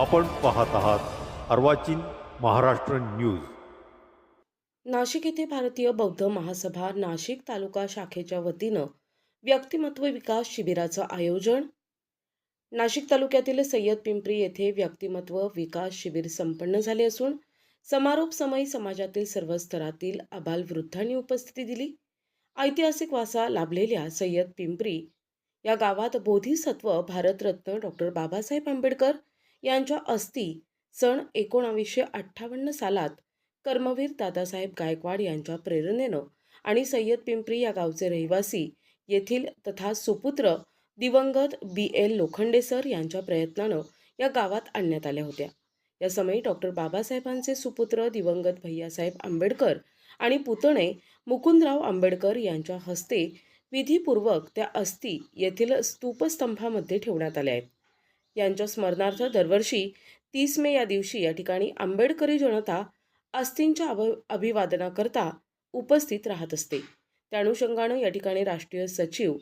आपण पाहत आहात अर्वाचीन महाराष्ट्र न्यूज. नाशिक येथे भारतीय बौद्ध महासभा नाशिक तालुका शाखेच्या वतीनं व्यक्तिमत्व विकास शिबिराचं आयोजन. नाशिक तालुक्यातील सय्यद पिंपरी येथे व्यक्तिमत्व विकास शिबिर संपन्न झाले असून समारोप समयी समाजातील सर्व स्तरातील आबालवृद्धांनी उपस्थिती दिली. ऐतिहासिक वासा लाभलेल्या सय्यद पिंपरी या गावात बोधिसत्व भारतरत्न डॉक्टर बाबासाहेब आंबेडकर यांच्या अस्थी सन एकोणावीसशे अठ्ठावन्न सालात कर्मवीर दादासाहेब गायकवाड यांच्या प्रेरणेनं आणि सय्यद पिंपरी या गावचे रहिवासी येथील तथा सुपुत्र दिवंगत बी एल लोखंडे सर यांच्या प्रयत्नानं या गावात आणण्यात आल्या होत्या. या समयी डॉक्टर बाबासाहेबांचे सुपुत्र दिवंगत भैयासाहेब आंबेडकर आणि पुतणे मुकुंदराव आंबेडकर यांच्या हस्ते विधीपूर्वक त्या अस्थी येथील स्तूपस्तंभामध्ये ठेवण्यात आल्या आहेत. यांच्या स्मरणार्थ दरवर्षी तीस मे या दिवशी या ठिकाणी आंबेडकरी जनता अस्थींच्या अभ अभिवादनाकरता उपस्थित राहत असते. त्या अनुषंगानं या ठिकाणी राष्ट्रीय सचिव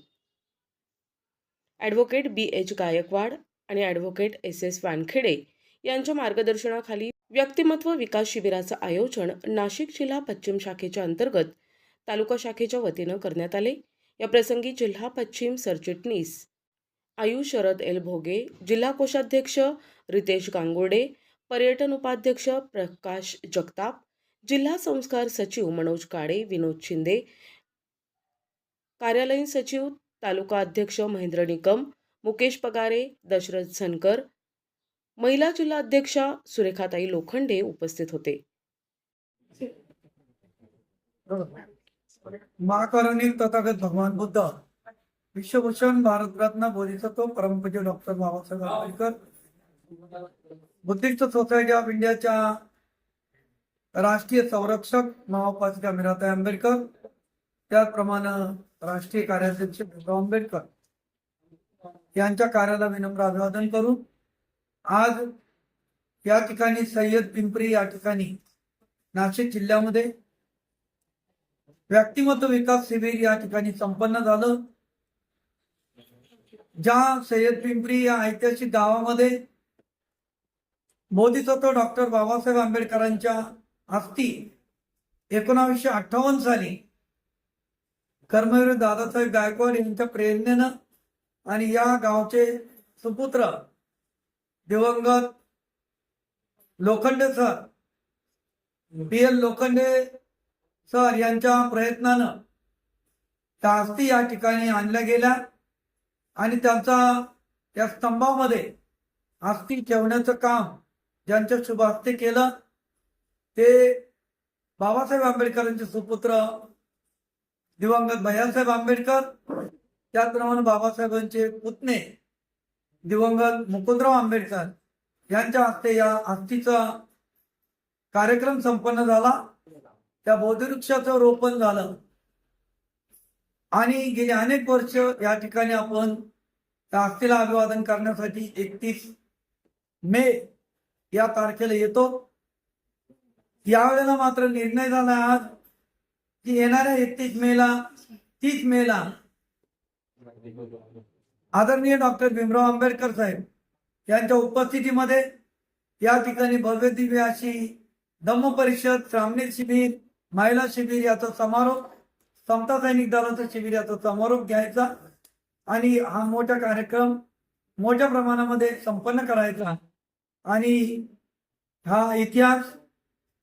ॲडव्होकेट बी एच गायकवाड आणि ॲडव्होकेट एस एस वानखेडे यांच्या मार्गदर्शनाखाली व्यक्तिमत्व विकास शिबिराचं आयोजन नाशिक जिल्हा पश्चिम शाखेच्या अंतर्गत तालुका शाखेच्या वतीनं करण्यात आले. या प्रसंगी जिल्हा पश्चिम सरचिटणीस आयुष शरद एल भोगे जिल्हा कोषाध्यक्ष रितेश गांगोडे पर्यटन उपाध्यक्ष प्रकाश जगताप जिल्हा संस्कार सचिव मनोज काळे विनोद शिंदे कार्यालयीन सचिव तालुका अध्यक्ष महेंद्र निकम मुकेश पगारे दशरथ सनकर महिला जिल्हा अध्यक्षा सुरेखाताई लोखंडे उपस्थित होते. महाकरुणिक तथागत भगवान बुद्ध. विश्वभूषण भारतरत्न बोधिसत्व परमपूज्य doctor Babasaheb Ambedkar. Buddhist society of इंडियाच्या राष्ट्रीय संरक्षक महाउपासिका मीराताई आंबेडकर. त्याचप्रमाणे राष्ट्रीय कार्याध्यक्ष भीमराव आंबेडकर. यांच्या कार्याला विनम्र अभिवादन करून आज या ठिकाणी सय्यद पिंपरी या ठिकाणी नाशिक जिल्ह्यामध्ये व्यक्तिमत्व विकास शिबिर या ठिकाणी संपन्न झालं. ज्या सय्यद पिंपरी या ऐतिहासिक गावामध्ये बोधिसत्व डॉक्टर बाबासाहेब आंबेडकरांच्या अस्थी एकोणावीसशे अठ्ठावन्न साली कर्मवीर दादासाहेब गायकवाड यांच्या प्रेरणेनं आणि या गावचे सुपुत्र दिवंगत Lokhande sir B L Lokhande sir यांच्या प्रयत्नानं त्या अस्थी या ठिकाणी आणल्या गेल्या. आणि त्यांचा त्या स्तंभामध्ये आस्ती ठेवण्याचं काम ज्यांच्या शुभ हस्ते केलं ते बाबासाहेब आंबेडकरांचे सुपुत्र दिवंगत भैयासाहेब आंबेडकर त्याचप्रमाणे बाबासाहेबांचे पुतणे दिवंगत मुकुंदराव आंबेडकर यांच्या हस्ते या अस्थीचा कार्यक्रम संपन्न झाला. त्या बोधिवृक्षाचं रोपण झालं. आणि गेली अनेक वर्ष या ठिकाणी आपण त्या अभिवादन करण्यासाठी एकतीस मे या तारखेला येतो. यावेळेला मात्र निर्णय झाला आज की येणाऱ्या एकतीस मेला तीस मेला आदरणीय डॉक्टर भीमराव आंबेडकर साहेब यांच्या उपस्थितीमध्ये या ठिकाणी भव्य दिव्य अशी परिषद श्रामणी शिबिर महिला शिबिर याचा समारोप समता सैनिक दलाचं शिबिर याचा समारोप घ्यायचा आणि हा मोठा कार्यक्रम मोठ्या प्रमाणामध्ये संपन्न करायचा. आणि हा इतिहास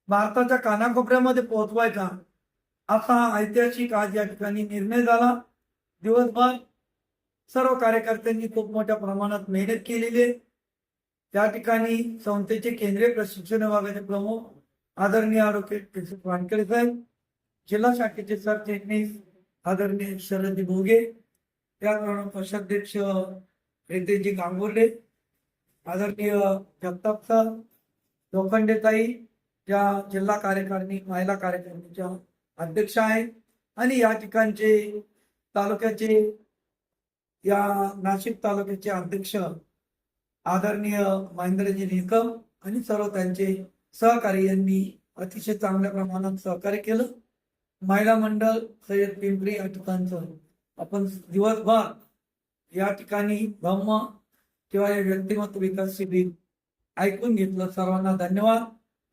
भारताच्या कानाकोपऱ्यामध्ये पोहोचवायचा असा ऐतिहासिक आज या ठिकाणी निर्णय झाला. दिवसभर सर्व कार्यकर्त्यांनी खूप मोठ्या प्रमाणात मेहनत केलेली आहे. त्या ठिकाणी संस्थेचे केंद्रीय प्रशिक्षण विभागाचे प्रमुख आदरणीय आरोग्य वानखेडे साहेब जिल्हा शाखेचे सरचिटणीस आदरणीय शरद भोगे त्याचप्रमाणे पक्षाध्यक्ष रितेशजी गांगुर्डे आदरणीय जगताप सर लोखंडेताई ज्या जिल्हा कार्यकारिणी महिला कार्यकारिणीच्या अध्यक्ष आहेत आणि या ठिकाणचे तालुक्याचे या नाशिक तालुक्याचे अध्यक्ष आदरणीय महेंद्रजी निकम आणि सर्व त्यांचे सहकारी यांनी अतिशय चांगल्या प्रमाणात सहकार्य केलं. महिला मंडळ सय्यद पिंपरी या ठिकाणचं आपण दिवसभर या ठिकाणी ब्रह्म किंवा हे व्यक्तिमत्व विकास शिबिर ऐकून घेतलं. सर्वांना धन्यवाद.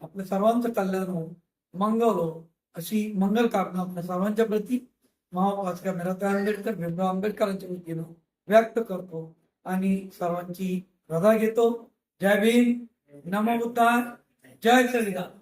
आपल्या सर्वांचं कल्याण हो मंगल हो अशी मंगल कामना आपल्या सर्वांच्या प्रती. महापासका मेराताई आंबेडकर भीमराव आंबेडकरांच्या वतीनं व्यक्त करतो आणि सर्वांची रजा घेतो. जय भीम. नमो बुद्धाय. जय श्रीराम.